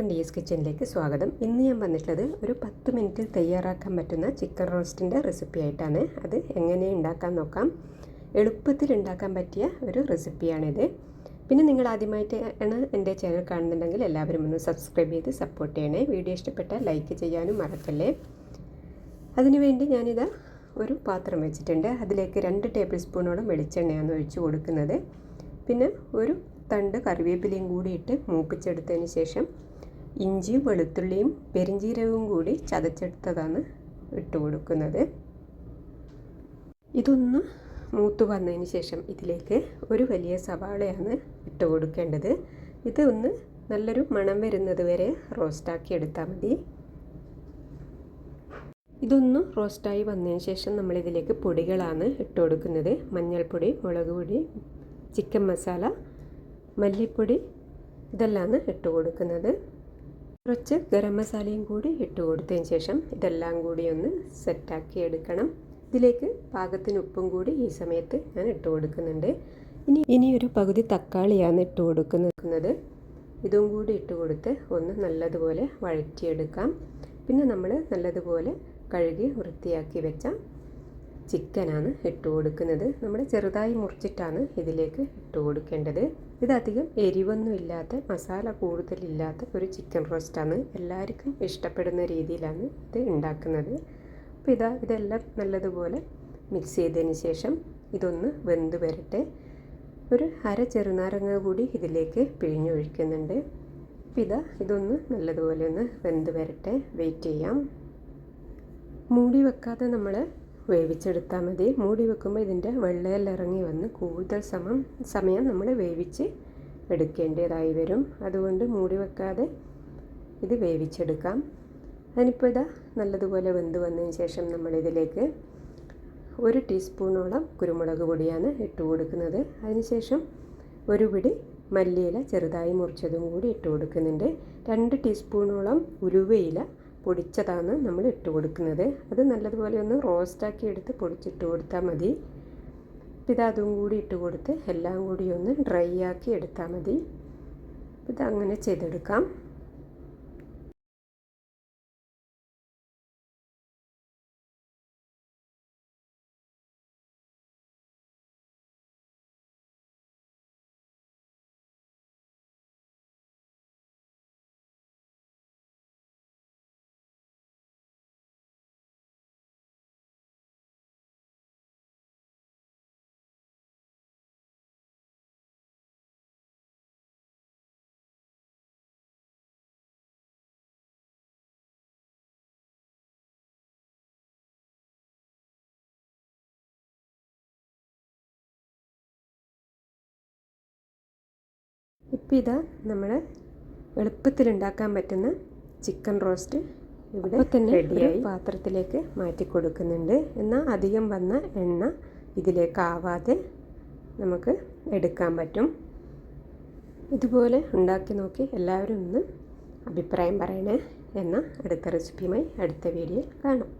എല്ലാവർക്കും എസ് കിച്ചണിലേക്ക് സ്വാഗതം. ഇന്ന് ഞാൻ വന്നിട്ടുള്ളത് ഒരു പത്ത് മിനിറ്റിൽ തയ്യാറാക്കാൻ പറ്റുന്ന ചിക്കൻ റോസ്റ്റിന്റെ റെസിപ്പി ആയിട്ടാണ് അത് എങ്ങനെ ഉണ്ടാക്കാൻ നോക്കാം. എളുപ്പത്തിൽ ഉണ്ടാക്കാൻ പറ്റിയ ഒരു റെസിപ്പിയാണിത്. പിന്നെ നിങ്ങൾ ആദ്യമായിട്ട് ആണ് എന്റെ ചാനൽ കാണുന്നുണ്ടെങ്കിൽ എല്ലാവരും ഒന്ന് സബ്സ്ക്രൈബ് ചെയ്ത് സപ്പോർട്ട് ചെയ്യണേ. വീഡിയോ ഇഷ്ടപ്പെട്ടാൽ ലൈക്ക് ചെയ്യാനും മറക്കല്ലേ. അതിനുവേണ്ടി ഞാനിതാ ഒരു പാത്രം വെച്ചിട്ടുണ്ട്. അതിലേക്ക് രണ്ട് ടേബിൾ സ്പൂണോളം വെളിച്ചെണ്ണയാണ് ഒഴിച്ചു കൊടുക്കുന്നത്. പിന്നെ ഒരു തണ്ട് കറിവേപ്പിലയും കൂടി ഇട്ട് മൂപ്പിച്ചെടുത്തതിന് ശേഷം ഇഞ്ചിയും വെളുത്തുള്ളിയും പെരിഞ്ജീരകവും കൂടി ചതച്ചെടുത്തതാണ് ഇട്ട് കൊടുക്കുന്നത്. ഇതൊന്ന് മൂത്ത് വന്നതിന് ശേഷം ഇതിലേക്ക് ഒരു വലിയ സവാളയാണ് ഇട്ട് കൊടുക്കേണ്ടത്. ഇത് ഒന്ന് നല്ലൊരു മണം വരുന്നത് വരെ റോസ്റ്റാക്കി എടുത്താൽ മതി. ഇതൊന്ന് റോസ്റ്റായി വന്നതിന് ശേഷം നമ്മളിതിലേക്ക് പൊടികളാണ് ഇട്ട് കൊടുക്കുന്നത്. മഞ്ഞൾപ്പൊടി മുളക് പൊടി ചിക്കൻ മസാല മല്ലിപ്പൊടി ഇതെല്ലാം ഇട്ട് കൊടുക്കുന്നത്. കുറച്ച് ഗരം മസാലയും കൂടി ഇട്ട് കൊടുത്തതിന് ശേഷം ഇതെല്ലാം കൂടി ഒന്ന് സെറ്റാക്കി എടുക്കണം. ഇതിലേക്ക് പാകത്തിന് ഉപ്പും കൂടി ഈ സമയത്ത് ഞാൻ ഇട്ട് കൊടുക്കുന്നുണ്ട്. ഇനി ഇനി ഒരു പകുതി തക്കാളിയാണ് ഇട്ട് കൊടുക്കുന്നത്. ഇതും കൂടി ഇട്ട് കൊടുത്ത് ഒന്ന് നല്ലതുപോലെ വഴറ്റിയെടുക്കാം. പിന്നെ നമ്മൾ നല്ലതുപോലെ കഴുകി വൃത്തിയാക്കി വെച്ച ചിക്കനാണ് ഇട്ട് കൊടുക്കുന്നത്. നമ്മൾ ചെറുതായി മുറിച്ചിട്ടാണ് ഇതിലേക്ക് ഇട്ട് കൊടുക്കേണ്ടത്. ഇതധികം എരിവൊന്നും ഇല്ലാത്ത മസാല കൂടുതലില്ലാത്ത ഒരു ചിക്കൻ റോസ്റ്റാണ് എല്ലാവർക്കും ഇഷ്ടപ്പെടുന്ന രീതിയിലാണ് ഇത് ഉണ്ടാക്കുന്നത്. അപ്പോൾ ഇതാ ഇതെല്ലാം നല്ലതുപോലെ മിക്സ് ചെയ്തതിന് ശേഷം ഇതൊന്ന് വെന്ത് വരട്ടെ. ഒരു അര ചെറുനാരങ്ങ കൂടി ഇതിലേക്ക് പിഴിഞ്ഞൊഴിക്കുന്നുണ്ട്. അപ്പോൾ ഇതാ ഇതൊന്ന് നല്ലതുപോലെ ഒന്ന് വെന്ത് വരട്ടെ. വെയിറ്റ് ചെയ്യാം. മൂടി വെക്കാതെ നമ്മൾ വേവിച്ചെടുത്താൽ മതി. മൂടി വെക്കുമ്പോൾ ഇതിന്റെ വെള്ളയെല്ലാം ഇറങ്ങി വന്ന് കൂടുതൽ സമം സമയം നമ്മൾ വേവിച്ച് എടുക്കേണ്ടതായി വരും. അതുകൊണ്ട് മൂടി വെക്കാതെ ഇത് വേവിച്ചെടുക്കാം. അതിനിപ്പോൾ ഇതാ നല്ലതുപോലെ വെന്ത് വന്നതിന് ശേഷം നമ്മളിതിലേക്ക് ഒരു ടീസ്പൂണോളം കുരുമുളക് പൊടിയാണ് ഇട്ട് കൊടുക്കുന്നത്. അതിനുശേഷം ഒരു പിടി മല്ലിയില ചെറുതായി മുറിച്ചതും കൂടി ഇട്ട് കൊടുക്കുന്നുണ്ട്. രണ്ട് ടീസ്പൂണോളം ഉലുവയില പൊടിച്ചതാണ് നമ്മൾ ഇട്ട് കൊടുക്കുന്നത്. അത് നല്ലതുപോലെ ഒന്ന് റോസ്റ്റാക്കി എടുത്ത് പൊടിച്ചിട്ട് കൊടുത്താൽ മതി. ഇത് അതും കൂടി ഇട്ട് കൊടുത്ത് എല്ലാം കൂടി ഒന്ന് ഡ്രൈ ആക്കി എടുത്താൽ മതി. ഇത് അങ്ങനെ ചെയ്തെടുക്കാം. ഇപ്പം ഇതാ നമ്മൾ എളുപ്പത്തിൽ ഉണ്ടാക്കാൻ പറ്റുന്ന ചിക്കൻ റോസ്റ്റ് ഇവിടെ തന്നെ ഒരു പാത്രത്തിലേക്ക് മാറ്റി കൊടുക്കുന്നുണ്ട്. എന്നാൽ അധികം വന്ന എണ്ണ ഇതിലേക്ക് ആവാതെ നമുക്ക് എടുക്കാൻ പറ്റും. ഇതുപോലെ ഉണ്ടാക്കി നോക്കി എല്ലാവരും ഒന്ന് അഭിപ്രായം പറയണേ എന്ന അടുത്ത റെസിപ്പിയുമായി അടുത്ത വീഡിയോ കാണാം.